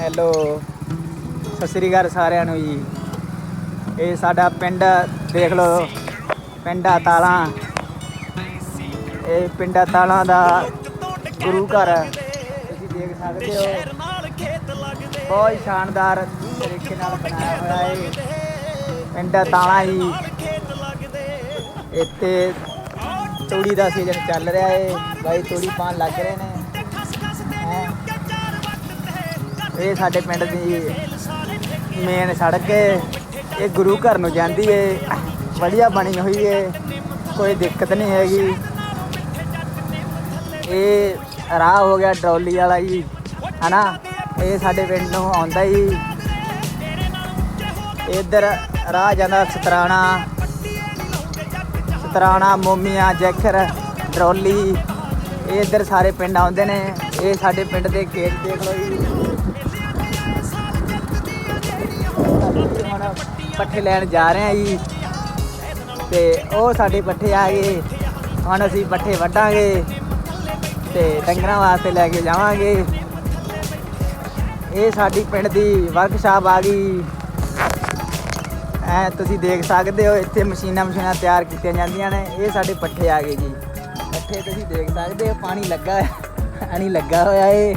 Hello, Sat Sri ਅਕਾਲ ਸਾਰਿਆਂ ਨੂੰ ਜੀ। ਇਹ ਸਾਡਾ ਪਿੰਡ, ਦੇਖ ਲਓ, ਪਿੰਡਾ ਤਾਲਾਂ ਇਹ ਪਿੰਡਾ ਤਾਲਾਂ ਦਾ ਗੁਰੂ ਘਰ ਹੈ। ਤੁਸੀਂ ਦੇਖ ਸਕਦੇ ਹੋ। ਬਹੁਤ ਸ਼ਾਨਦਾਰ ਤਰੀਕੇ ਨਾਲ ਬਣਾਇਆ ਹੋਇਆ ਹੈ ਪਿੰਡਾ ਤਾਲਾਂ ਜੀ। ਇੱਥੇ ਤੂੜੀ ਦਾ ਸੀਜ਼ਨ ਚੱਲ ਰਿਹਾ ਏ। ਬਾਈ ਤੂੜੀ ਪਾਣ ਲੱਗ ਰਹੇ ਨੇ। ਇਹ ਸਾਡੇ ਪਿੰਡ ਦੀ ਮੇਨ ਸੜਕ ਹੈ ਇਹ ਗੁਰੂ ਘਰ ਨੂੰ ਜਾਂਦੀ ਹੈ ਵਧੀਆ ਬਣੀ ਹੋਈ ਹੈ ਕੋਈ ਦਿੱਕਤ ਨਹੀਂ ਹੈਗੀ। ਇਹ ਰਾਹ ਹੋ ਗਿਆ ਟਰੋਲੀ ਵਾਲਾ ਜੀ। ਹਨਾ? ਇਹ ਸਾਡੇ ਪਿੰਡ ਨੂੰ ਆਉਂਦਾ ਜੀ। ਇੱਧਰ ਰਾਹ ਜਾਂਦਾ ਸਤਰਾਣਾ। ਸਤਰਾਣਾ, ਮੋਮੀਆਂ, ਜੈਖਰ ਟਰੋਲੀ ਇਹ ਇੱਧਰ ਸਾਰੇ ਪਿੰਡ ਆਉਂਦੇ ਨੇ। ਇਹ ਸਾਡੇ ਪਿੰਡ ਦੇ ਖੇਤ ਦੇਖ ਲਓ ਜੀ। ਪੱਠੇ ਲੈਣ ਜਾ ਰਹੇ ਹਾਂ ਜੀ। ਤੇ ਉਹ ਸਾਡੇ ਪੱਠੇ ਆ ਗਏ। ਹੁਣ ਅਸੀਂ ਪੱਠੇ ਵੱਢਾਂਗੇ ਤੇ ਡੰਗਰਾਂ ਵਾਸਤੇ ਲੈ ਕੇ ਜਾਵਾਂਗੇ। ਇਹ ਸਾਡੀ ਪਿੰਡ ਦੀ ਵਰਕਸ਼ਾਪ ਆ ਗਈ। ਐ ਤੁਸੀਂ ਦੇਖ ਸਕਦੇ ਹੋ, ਇੱਥੇ ਮਸ਼ੀਨਾਂ ਮਸ਼ੀਨਾਂ ਤਿਆਰ ਕੀਤੀਆਂ ਜਾਂਦੀਆਂ ਨੇ। ਇਹ ਸਾਡੇ ਪੱਠੇ ਆ ਗਏ ਜੀ। ਪੱਠੇ ਤੁਸੀਂ ਦੇਖ ਸਕਦੇ ਹੋ, ਪਾਣੀ ਲੱਗਾ ਪਾਣੀ ਲੱਗਾ ਹੋਇਆ ਏ।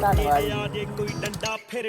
ਧੰਨਵਾਦ ਜੇ ਕੋਈ ਡੰਡਾ ਫਿਰ